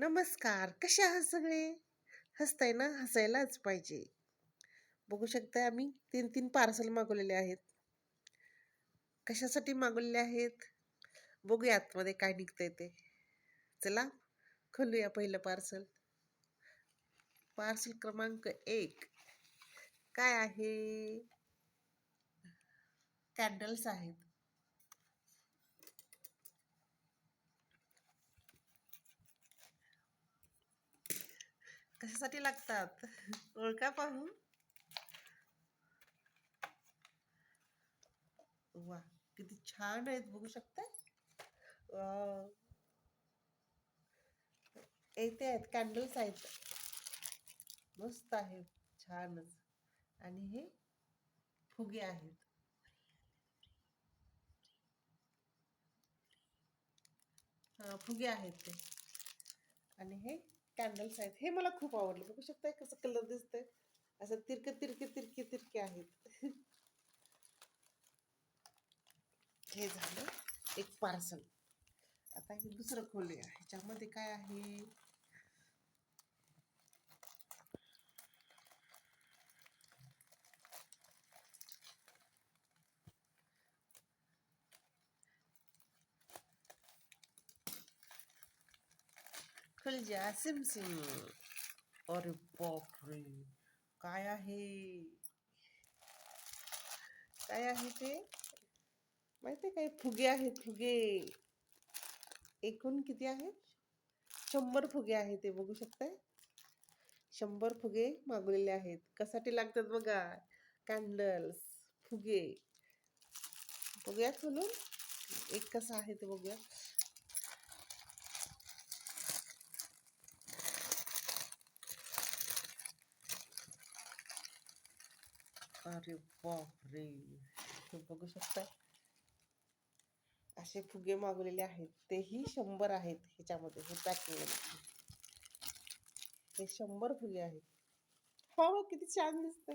नमस्कार कसे आहात सगळे? हसताय ना? हसायलाच पाहिजे. बघू शकता आम्ही तीन तीन पार्सल मागवलेले आहेत. कशासाठी मागवलेले आहेत? बघूया आतमध्ये काय निघतंय ते. चला खोलूया पहिलं पार्सल पार्सल क्रमांक एक. काय आहे? कॅन्डल्स आहेत. कशासाठी लागतात? ओळखा पाहू. वा किती छान आहेत बघू शकता येते आहेत कॅन्डल्स आहेत. मस्त आहे छानच. आणि हे फुगे आहेत. फुगे आहेत ते. आणि हे कॅन्डल्स आहेत. हे मला खूप आवडलं. बघू शकताय कसं कलर दिसतंय? असं तिरके तिरके तिरके तिरके आहेत. हे झालं एक पार्सल आता हे दुसरं खोलूया ह्याच्यामध्ये काय आहे? खुल जॅसिम सिम अरे बापरे! काय आहे? काय आहे ते? माहिती काय? फुगे आहेत फुगे. एकूण किती आहेत? शंभर फुगे आहेत ते बघू शकताय? शंभर फुगे मागवलेले आहेत. कशासाठी लागतात बघा? कॅन्डल्स फुगे. बघूया म्हणून. एक कसं आहे ते बघूया अरे बापरे हे बघू शकता. असे फुगे मागवलेले आहेत. तेही शंभर आहेत ह्याच्यामध्ये हे पॅकिंग हे शंभर फुगे आहेत. हो किती छान दिसत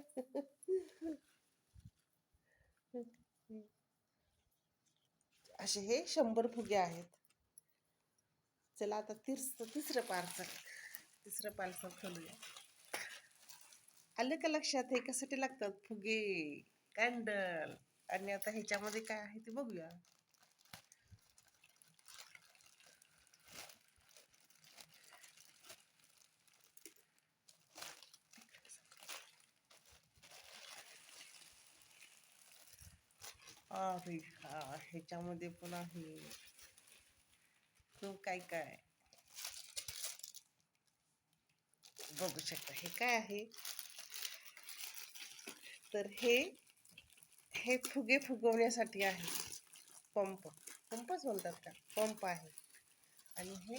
असे हे शंभर फुगे आहेत. चला आता तिस तिसरं पार्सल. तिसरं पार्सल खोलूया. आलं का लक्षात? हे कशासाठी लागतात? फुगे कॅन्डल. आणि आता ह्याच्यामध्ये काय आहे ते बघूया. अरे हा ह्याच्यामध्ये पण आहे. तो काय काय? बघू शकता हे काय आहे? तर हे हे फुगे फुगवण्यासाठी आहे. पंप. पंपच बोलतात का? पंप आहे. आणि हे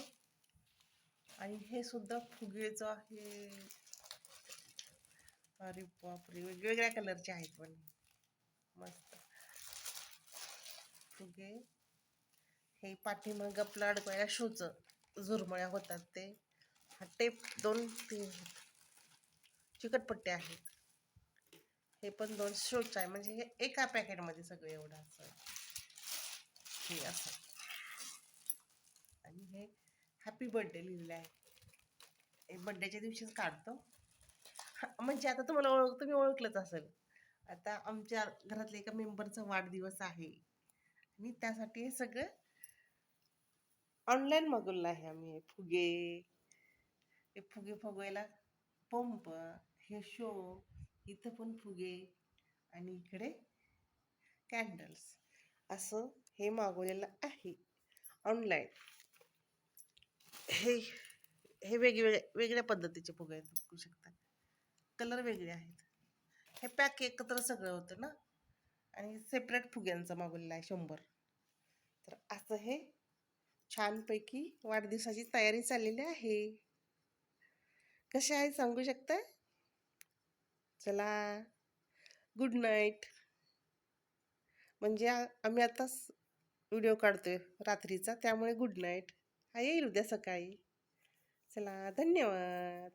आणि हे सुद्धा फुगेचं आहे. अरे बापरे! वेगवेगळ्या कलरचे आहेत पण. मस्त. फुगे. हे पाठीमाग आपलं अडकवायला शोचं झुरमळ्या होतात ते. हा टेप दोन तीन चिकटपट्टे आहेत. हे पण दोन शोच आहे. म्हणजे हे एका पॅकेटमध्ये सगळं एवढं असं. हे असं. आणि हे हॅपी बर्थडे लिहिलेलं आहे. हे बड्डेच्या दिवशीच काढतो. म्हणजे आता तुम्हाला ओळख तुम्ही ओळखलंच असेल. आता आमच्या घरातल्या एका मेंबरचा वाढदिवस आहे. आणि त्यासाठी हे सगळं ऑनलाईन मागवलं आहे आम्ही. हे फुगे हे फुगे फुगवायला पंप हे शो इथं पण फुगे आणि इकडे कॅन्डल्स असं हे मागवलेलं आहे ऑनलाईन हे हे वेगवेगळ्या वेगळ्या पद्धतीचे फुगे आहेत बघू शकता. कलर वेगळे आहेत. हे पॅक एकत्र सगळं होतं ना? आणि सेपरेट फुग्यांचं मागवलेला आहे शंभर. तर असं हे छानपैकी वाढदिवसाची तयारी चाललेली आहे. कसे आहे सांगू शकता चला. गुड नाईट म्हणजे आम्ही आताच व्हिडिओ काढतोय रात्रीचा त्यामुळे गुड नाईट हा येईल उद्या सकाळी. चला धन्यवाद.